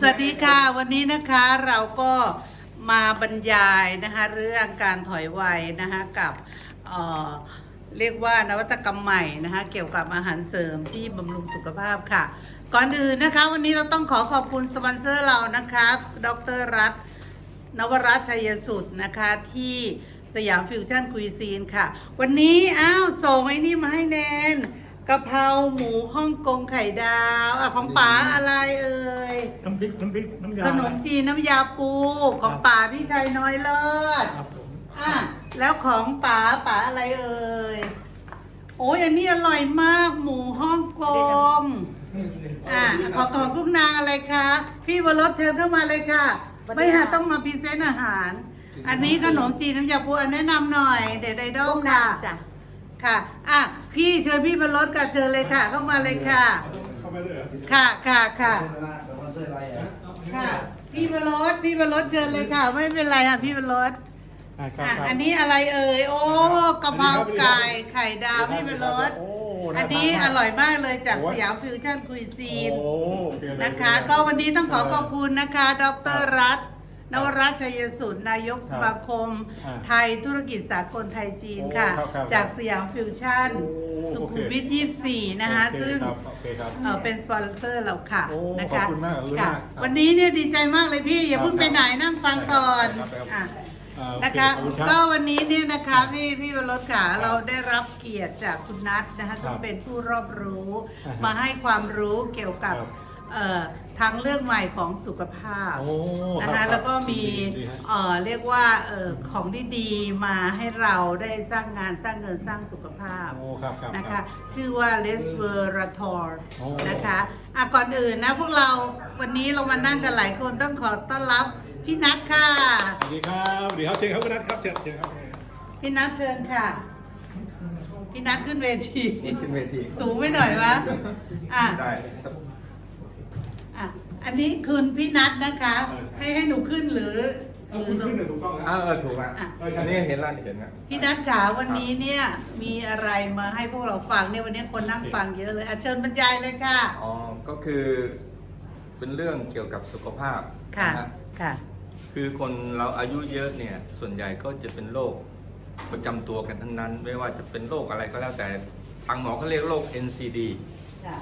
สวัสดีค่ะ วันนี้นะคะเราก็มาบรรยายนะคะเรื่องการถอยวัยนะคะกับเอ่อเรียกว่านวัตกรรมใหม่นะคะเกี่ยวกับอาหารเสริมที่บำรุงสุขภาพค่ะ ก่อนอื่นนะคะวันนี้เราต้องขอขอบคุณสปอนเซอร์เรานะคะ ดรรัตน์นวรัตน์ชัยสุดนะคะที่สยามฟิวชั่นคุยซีนค่ะ วันนี้อ้าวส่งไอ้นี่มาให้แนน กะเพราหมูฮ่องกงไข่ดาวอะของป๋าอะไรเอ่ยน้ำพริกน้ำพริกน้ำยาขนมจีนน้ำยาปูของป๋าพี่ชัยน้อยเลิศครับผมอะแล้วของป๋าป๋าอะไรเอ่ยโอ้ยอันนี้อร่อยมากหมูฮ่องกงอะขอของกุ้งนางอะไรคะพี่วรสเชิญเข้ามาเลยค่ะ ไม่หาต้องมาพรีเซนต์อาหาร อันนี้ขนมจีนน้ำยาปูอันแนะนำหน่อย เด็ดไดดอลค่ะจ้ะ ค่ะอะพี่เชิญพี่วรสกับเชิญเลยค่ะ เข้ามาเลยค่ะ เข้าไปเลยเหรอค่ะค่ะค่ะโฆษณาสปอนเซอร์อะไรอะค่ะ พี่วรสพี่วรสเชิญเลยค่ะ ไม่เป็นไรอะพี่วรสอ่าครับอะครับอันนี้อะไรเอ่ยโอ้กะเพราไก่ไข่ดาวพี่วรสโอ้อันนี้อร่อยมากเลยจากโอ้สยามฟิวชั่นคุยซีน โอ้โอเเลย นะคะก็วันนี้ต้องขอขอบคุณนะคะ ดรรัตน์ นวรัตน์ชัยสุนนายกสมาคมอ่าไทยธุรกิจสากลไทยจีนค่ะ โอ้ครับครับจากสยามฟิวชั่น โอ้สุขุมโอเค วิท24 นะคะ โอเซึ่งครับโอเคครับ เอ่อเป็นสปอนเซอร์เราค่ะโอ้นะคะขอบคุณมากขอบคุณค่ะมากครับวันนี้เนี่ยดีใจมากเลยพี่ อย่าเพิ่งครับไปไหนนั่งฟังก่อนครับครับ อะ อ่าโอเนะคะขอบณรับ ก็วันนี้เนี่ยนะคะพี่พี่วรสขาครับเราได้รับเกียรติจากคุณนัทนะคะซึ่งครับเป็นผู้รอบรู้ อ่าฮะมาให้ความรู้เกี่ยวกับครับเอ่อ ทางเรื่องใหม่ของสุขภาพโอ้นะครัคะบแล้วก็มีดีดีฮะ เอ่อเรียกว่าเอ่อของที่ดีมาให้เราได้สร้างงานสร้างเงินสร้างสุขภาพ โอ้ครับครับนะครัคะบ ชื่อว่า r e s v e r a t o r โอ้ นะคะอะก่อนอื่นนะพวกเราวันนี้เรามานั่งกันหลายคนต้องขอต้อนรับพี่นัทค่ะ สวัสดีครับสวัสดีครับเชิญครับคุณนัทครับเชิญเชิญครับพี่นัทเชิญค่ะ พี่นัทขึ้นเวที ขึ้นเวทีสูงไปหน่อยวะอะได้สป อะอันนี้คุณพี่นัทนะคะให้ให้หนูขึ้นหรือเอาคุณขึ้นเลยถูกต้องอ่านะเออถูกอะอะ อันนี้เห็นแล้วเห็นนะพี่นัทขาวันนี้เนี่ยมีอะไรมาให้พวกเราฟังเนี่ยวันนี้คนนั่งฟังเยอะเลยอะเชิญบรรยายเลยค่ะ อ๋อก็คือเป็นเรื่องเกี่ยวกับสุขภาพค่ะ นฮค่ะ คือคนเราอายุเยอะเนี่ยส่วนใหญ่ก็จะเป็นโรคประจำตัวกันทั้งนั้น ไม่ว่าจะเป็นโรคอะไรก็แล้วแต่ทางหมอเขาเรียกโรค NCD ค่ะ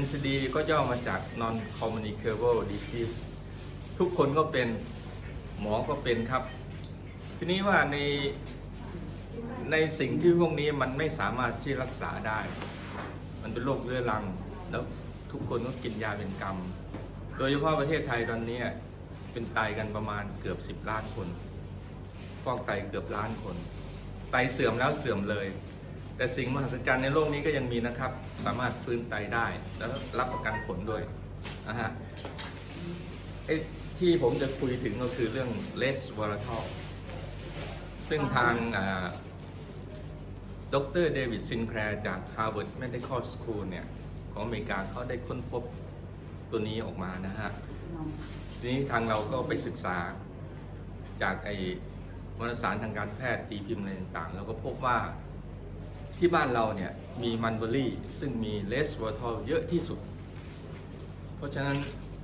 NCD ก็ย่อมาจาก non communicable disease ทุกคนก็เป็นหมอก็เป็นครับ ทีนี้ว่าในในสิ่งที่พวกนี้มันไม่สามารถที่รักษาได้ มันเป็นโรคเรื้อรัง แล้วทุกคนก็กินยาเป็นกรรม โดยเฉพาะประเทศไทยตอนนี้เป็นไตกันประมาณเกือบ 10 ล้านคน ฟอกไตเกือบล้านคน ไตเสื่อมแล้วเสื่อมเลย แต่สิ่งมหัศจรรย์ในโลกนี้ก็ยังมีนะครับ สามารถฟื้นไตได้ แล้วรับประกันผลด้วยนะฮะไอ้ที่ผมจะคุยถึงก็คือเรื่อง less volatile ซึ่งทางดรเดวิดซินแคลร์จาก Harvard Medical School เนี่ย ของอเมริกาเขาได้ค้นพบตัวนี้ออกมานะฮะ ทีนี้ทางเราก็ไปศึกษาจากไอ้วารสารทางการแพทย์ตีพิมพ์อะไรต่างๆ แล้วก็พบว่า ที่บ้านเราเนี่ยมีมันเบอรี่ซึ่งมีเลสวอทอลเยอะที่สุด เพราะฉะนั้น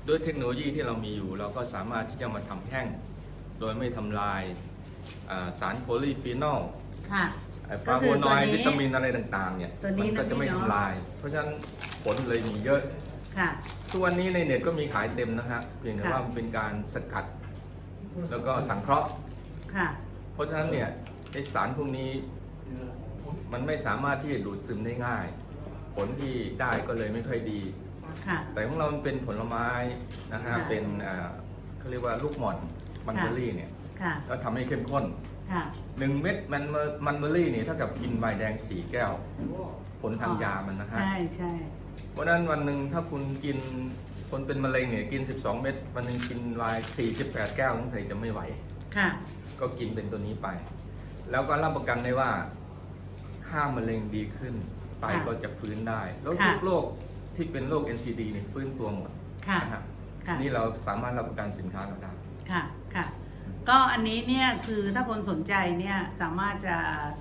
ด้วยเทคโนโลยีที่เรามีอยู่ เราก็สามารถที่จะมาทำแห้ง โดยไม่ทำลายอ่าสารโพลีฟีนอลค่ะฟลาโวนอยด์วิตามินอะไรต่างๆเนี่ยตัวนี้มัก็จะไม่นะพี่เนาะทำลาย เพราะฉะนั้นผลเลยมีเยอะค่ะทุกวันนี้ในเน็ตก็มีขายเต็มนะฮะเพียงแต่ค่ะว่ามันเป็นการสกัด แล้วก็สังเคราะห์ค่ะเพราะฉะนั้นเนี่ยไอสารพวกนี้ มันไม่สามารถที่จะดูดซึมได้ง่าย ผลที่ได้ก็เลยไม่ค่อยดี ค่ะ แต่ของเรามันเป็นผลไม้นะฮะค่ะ เป็นอ่าเขาเรียกว่าลูกหม่อนมันเบอรี่เนี่ยค่ะ ก็ทำให้เข้มข้น ค่ะ หนึ่งเม็ดมันมันเบอรี่เนี่ยเท่ากับกินไวน์แดงสี่แก้ว ผลทางยามันนะฮะใช่ใช่เพราะฉะนั้นวันหนึ่งถ้าคุณกินคนเป็นมะเร็งเนี่ยกิน 12 เม็ดวันหนึ่งกินไวน์48 แก้วสงสัยจะไม่ไหว ค่ะ ก็กินเป็นตัวนี้ไป แล้วก็รับประกันได้ว่า ค่ามะเร็งดีขึ้นไตค่ะก็จะฟื้นได้แล้วค่ะทุกโรคที่เป็นโรค NCD เนี่ยฟื้นตัวหมดค่ะนะฮะค่ะ นี่เราสามารถรับประกันสินค้าเราได้ ค่ะค่ะ ก็อันนี้เนี่ยคือถ้าคนสนใจเนี่ยสามารถจะ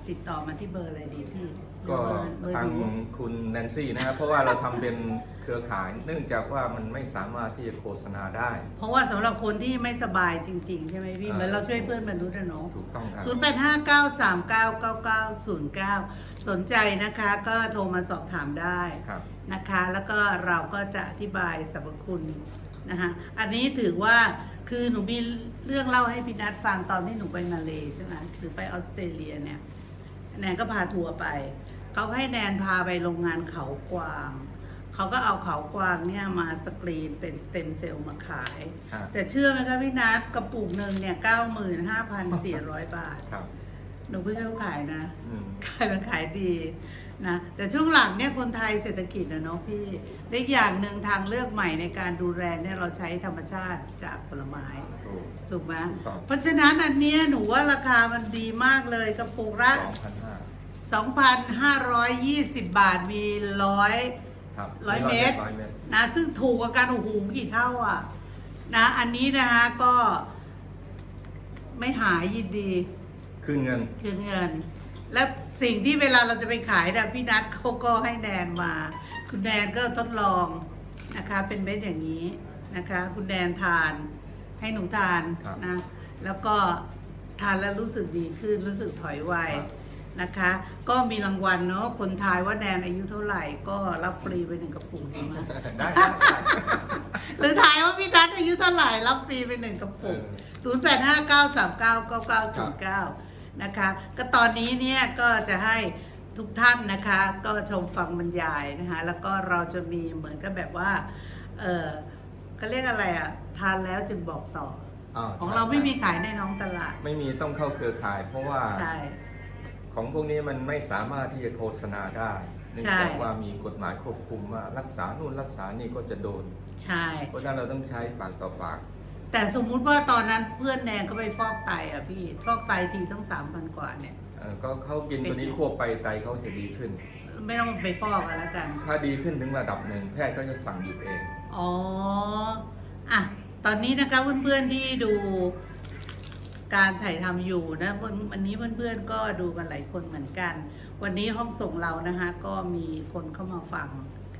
ติดต่อมาที่เบอร์อะไรดีพี่ ก็เบอร์เบอร์ทางหนูคุณแนนซี่นะครับ เพราะว่าเราทำเป็นเครือข่าย เนื่องจากว่ามันไม่สามารถที่จะโฆษณาได้ เพราะว่าสำหรับคนที่ไม่สบายจริง ๆ ใช่ไหมพี่อ่าเหมือนเราช่วยเพื่อนมนุษย์นะเนาะถูกต้องครับศูนย์แปดห้าเก้าสามเก้าเก้าเก้าศูนย์เก้าสนใจนะคะก็โทรมาสอบถามได้ครับนะคะ แล้วก็เราก็จะอธิบายสรรพคุณนะคะอันนี้ถือว่าคือหนูมีเรื่องเล่าให้พี่นัทฟังตอนที่หนูไปมาเลใช่ไหมหรือไปออสเตรเลียเนี่ย แนนก็พาทัวร์ไป เขาให้แนนพาไปโรงงานเขากวาง เขาก็เอาเขากวางเนี่ยมาสกรีนเป็นสเต็มเซลล์มาขาย ครับ แต่เชื่อไหมคะพี่นัทกระปุกหนึ่งเนี่ยเก้าหมื่นห้าพันสี่ร้อยบาท ครับหนูเพิ่งเขาขายนะ อืม ขายมันขายดีนะแต่ช่วงหลังเนี่ยคนไทยเศรษฐกิจนะเนาะพี่และอีกอย่างหนึ่งทางเลือกใหม่ในการดูแลเนี่ยเราใช้ธรรมชาติจากผลไม้ ถูก ถูกไหมถูกต้อง เพราะฉะนั้นอันเนี้ยหนูว่าราคามันดีมากเลยกระปุกละ สองพันห้า2,520 บาทมีร้อย ครับร้อยเมตร ร้อยเมตร นะ ซึ่งถูกกว่ากันโอ้โหกี่เท่าอะ นะ อันนี้นะคะก็ ไม่หายยินดี คืนเงิน คืนเงิน และสิ่งที่เวลาเราจะไปขายนะพี่นัทเขาก็ให้แนนมา คุณแนนก็ทดลองนะคะ เป็นเม็ดอย่างนี้นะคะ คุณแนนทานให้หนูทานครับนะแล้วก็ทานแล้วรู้สึกดีขึ้นรู้สึกถอยไวครับ นะคะ ก็มีรางวัลเนาะคนทายว่าแนนอายุเท่าไหร่ก็รับฟรีไปหนึ่งกระปุกดีไหมได้ได้ได้หรือทายว่าพี่นัทอายุเท่าไหร่รับฟรีไปหนึ่งกระปุกเออศูนย์แปดห้าเก้าสามเก้าเก้าเก้าศู นย์เก้านะคะ ก็ตอนนี้เนี่ยก็จะให้ทุกท่านนะคะก็ชมฟังบรรยายนะคะแล้วก็เราจะมีเหมือนกับแบบว่าเออเขาเรียกอะไรอะทานแล้วจึงบอกต่อาของใช่เราไม่มีใช่ขายในท้องตลาด ไม่มีต้องเข้าเครือข่าย เพราะว่า ใช่ ของพวกนี้มันไม่สามารถที่จะโฆษณาได้เนื่องใช่จากว่ามีกฎหมายควบคุมว่ารักษานู่นรักษานี่ก็จะโดน ใช่ เพราะฉะนั้นเราต้องใช้ปากต่อปาก แต่สมมุติว่าตอนนั้นเพื่อนแนนก็ไปฟอกไตอะพี่ฟอกไตทีต้องสามพันกว่าเนี่ย เอ่อก็เขากินตัวนี้ควบไปไตเขาจะดีขึ้น ไม่ต้องไปฟอกกันแล้วกัน ถ้าดีขึ้นถึงระดับหนึ่งแพทย์ก็จะสั่งหยุดเอง อ๋ออะตอนนี้นะคะเพื่อนๆที่ดูการถ่ายทำอยู่นะวันวันนี้เพื่อนๆก็ดูกันหลายคนเหมือนกัน วันนี้ห้องส่งเรานะคะก็มีคนเข้ามาฟัง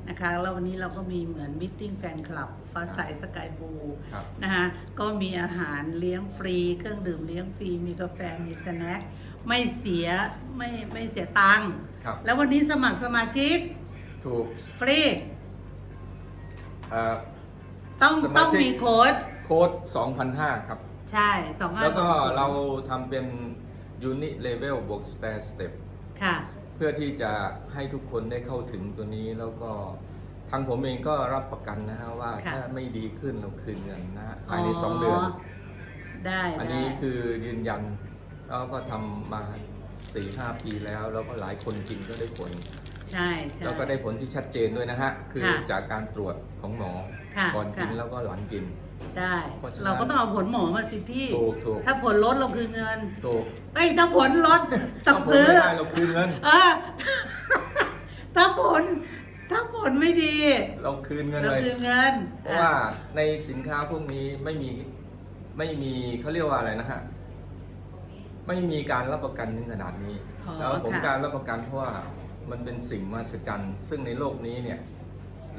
นะคะ แล้ววันนี้เราก็มีเหมือนมิทติ้งแฟนคลับฟ้าใสสกายบูครับนะคะก็มีอาหารเลี้ยงฟรี เครื่องดื่มเลี้ยงฟรี มีกาแฟมีสแน็คไม่เสียไม่ไม่เสียตังค์ครับแล้ววันนี้สมัครสมาชิกถูกฟรี เอ่อ ต้องสมาชิก ต้องมีโค้ดโค้ด2,500ครับ ใช่สองห้าแล้วก็สองศูนย์เราทำเป็น unit level บวก stair step ค่ะเพื่อที่จะให้ทุกคนได้เข้าถึงตัวนี้แล้วก็ทางผมเองก็รับประกันนะฮะว่าค่ะ ถ้าไม่ดีขึ้นเราคืนเงินนะฮะภายใน2เดือน ได้อันได้นี้คือยืนยันแล้วก็ทำมา4ีห้าปีแล้ว แล้วก็หลายคนกินก็ได้ผล ใช่ใช่ แล้วก็ได้ผลที่ชัดเจนด้วยนะฮะ คือค่ะจากการตรวจของหมอ ค่ะก่อนกินค่ะ แล้วก็หลังกิน ได้ เพราะฉะนั้น เราก็ต้องเอาผลหมอมาสิพี่ ถูกถูกถ้าผลลดเราคืนเงินถูกเอ้ยถ้าผลลดต้องถ้าผลซื้อ ไม่ได้เราคืนเงิน เออ ถ้าผล ถ้าผลไม่ดีเราคืนเงินเราเลย คืนเงินเพราะว่าในสินค้าพวกนี้ไม่มีไม่มีเขาเรียกว่าอะไรนะฮะไม่มีการรับประกันถึงขนาดนี้อ๋อแล้วผมค่ะการรับประกันเพราะว่ามันเป็นสิ่งมหัศจรรย์ซึ่งในโลกนี้เนี่ย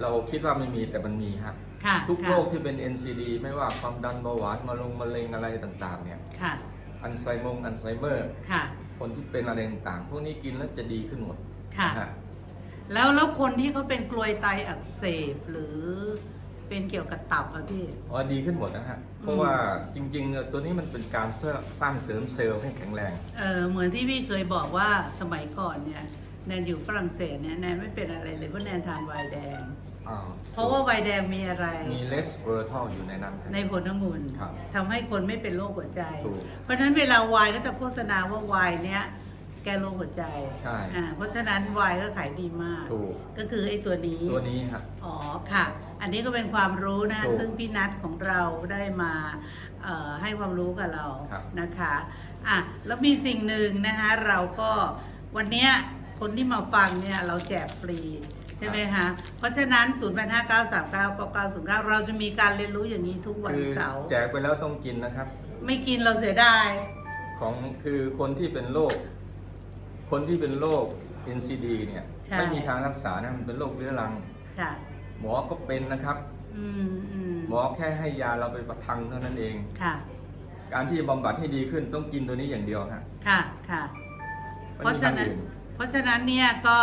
เราคิดว่าไม่มีแต่มันมีฮะ ค่ะทุกค่ะโรคที่เป็น NCD ไม่ว่าความดันเบาหวานมะลงมะเร็งอะไรต่างๆเนี่ยค่ะอัลไซเมอร์อัลไซเมอร์ค่ะ คนที่เป็นอะไรต่างๆพวกนี้กินแล้วจะดีขึ้นหมดค่ะ นฮแล้วแล้วคนที่เขาเป็นกลวยไตอักเสบหรือเป็นเกี่ยวกับตับอะพี่ อ๋อดีขึ้นหมดนะฮะ เพราะว่าจริงๆตัวนี้มันเป็นการสร้างเสริมเซลล์ให้แข็งแรง เออเหมือนที่พี่เคยบอกว่าสมัยก่อนเนี่ย แนนอยู่ฝรั่งเศสเนี่ยแนนไม่เป็นอะไรเลยเพราะแนนทานไวน์แดง อ่าเพราะว่าไวน์แดงมีอะไร มีเลสเวอร์ทัลอยู่ในนั้น ในผลองุ่นครับทำให้คนไม่เป็นโรคหัวใจ ถูกเพราะฉะนั้นเวลาไวน์ก็จะโฆษณาว่าไวน์เนี้ยแก้โรคหัวใจใช่ อ่าเพราะฉะนั้นไวน์ก็ขายดีมาก ถูก ก็คือไอ้ตัวนี้ ตัวนี้ฮะอ๋อค่ะ อันนี้ก็เป็นความรู้นะถูกซึ่งพี่นัทของเราได้มาเอ่อให้ความรู้กับเราครับ นะคะอะแล้วมีสิ่งหนึ่งนะคะเราก็วันเนี้ย คนที่มาฟังเนี่ยเราแจกฟรี ใช่ไหมคะเพราะฉะนั้น 0 8 5 9 3 9 9 9 0 9เราจะมีการเรียนรู้อย่างนี้ทุกวันคือเสาร์แจกไปแล้วต้องกินนะครับ ไม่กินเราเสียดายของคือคนที่เป็นโรคคนที่เป็นโรค NCD เนี่ยใช่ไม่มีทางรักษานะมันเป็นโรคเรื้อรัง ค่ะหมอก็เป็นนะครับ อืมอืมหมอแค่ให้ยาเราไปประทังเท่านั้นเอง ค่ะ การที่จะบำบัดให้ดีขึ้นต้องกินตัวนี้อย่างเดียวฮะค่ะค่ะไม่เพราะมีฉะทางนั้นอื่น เพราะฉะนั้นเนี่ยก็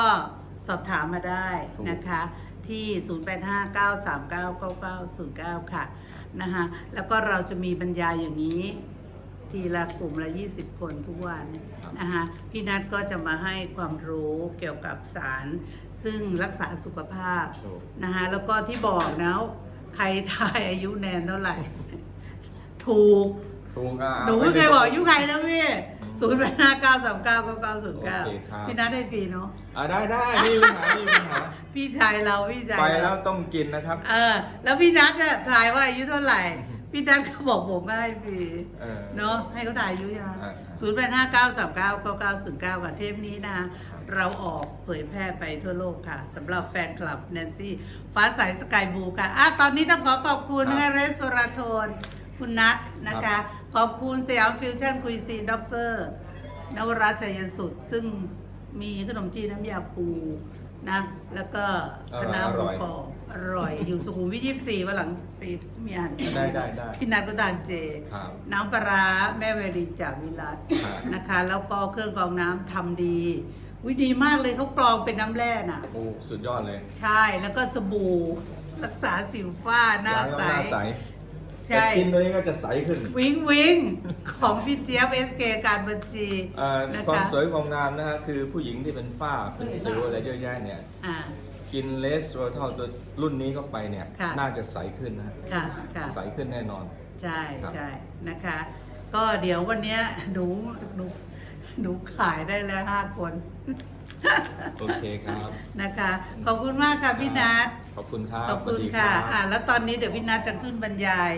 สอบถามมาได้ถูกนะคะ ที่ 0859399909 ค่ะนะคะแล้วก็เราจะมีบรรยายอย่างนี้ ทีละกลุ่มละ 20 คนทุกวันนะคะพี่นัทก็จะมาให้ความรู้เกี่ยวกับสาร ซึ่งรักษาสุขภาพถูกนะคะแล้วก็ที่บอกนะใครทายอายุแนนเท่าไหร่ ถูก ถูกอะหนูไม่เคได้ยบอกอายุใครนะพี่อืมศูนย์แปดห้าเก้าสามเก้าเก้าเก้าศูนย์โอเก้าเคครับ พี่นัทให้ฟรีเนาะ อะได้ได้ไมมีปัญหาไมมีปัญหาพี่ชายเราพี่ชายไปเราแล้วต้องกินนะครับ เออ แล้วพี่นัทเนี่ยทายว่าอายุเท่าไหร่ พี่นัทก็บอกผมก็ให้ฟรีเออ เนาะให้เขาถ่ายอายุใช่ไหมอ่า ศูนย์แปดห้าเก้าสามเก้าเก้าเก้าศูนย์เก้ากับเทปนี้นะคะเราออกเผยแพร่ไปทั่วโลกค่ะสำหรับแฟนคลับแนนซี่ ฟ้าใสสกายบูค่ะอะตอนนี้ต้องขอขอบคุณนะคะเรสโซราโทน คุณนัทนะคะ ขอบคุณสยามฟิวชั่นคุยซีนด็อกเตอร์นวรัชชัยสุดซึ่งมีขนมจีนน้ำยาปูนะ แล้วก็คณะหมูกรอบอร่อยอยู่สุขุมวิทยี่สี่วันหลังไปมีอาหารได้ได้ได้พี่นัทก็ทานเจครับน้ำปลาร้าแม่เวรีจากวิรัตครับนะคะ แล้วก็เครื่องกรองน้ำทำดีวิดีมากเลยเขากรองเป็นน้ำแร่น่ะ โอ้สุดยอดเลย ใช่แล้วก็สบู่รักษาสิวฝ้าหน้าล้งใสแล้วหน้า ใสใช่ แต่กินตัวนี้ก็จะใสขึ้นวิงวิงของพี่เจี๊ยบเอสเกการบัญชีเอ่อนะคะ ความสวยความงามนะฮะคือผู้หญิงที่เป็นฝ้าเป็นสิวอะไรเยอะแยะเนี่ย อ่า กินเลสโรทัลตัวรุ่นนี้เข้าไปเนี่ย ค่ะ น่าจะใสขึ้นนะฮะค่ะค่ะ ใสขึ้นแน่นอน ใช่ครับ ใช่นะคะ ก็เดี๋ยววันเนี้ยหนูหนูหนูขายได้แล้วห้าคน โอเคครับ นะคะ ขอบคุณมากค่ะพี่นัท ขอบคุณครับขอบคุณสวัสดีค่ะรับ อ่าแล้วตอนนี้เดี๋ยวพี่นัทจะขึ้นบรรยาย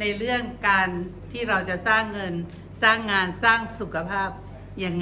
ในเรื่องการที่เราจะสร้างเงิน สร้างงาน สร้างสุขภาพยังไง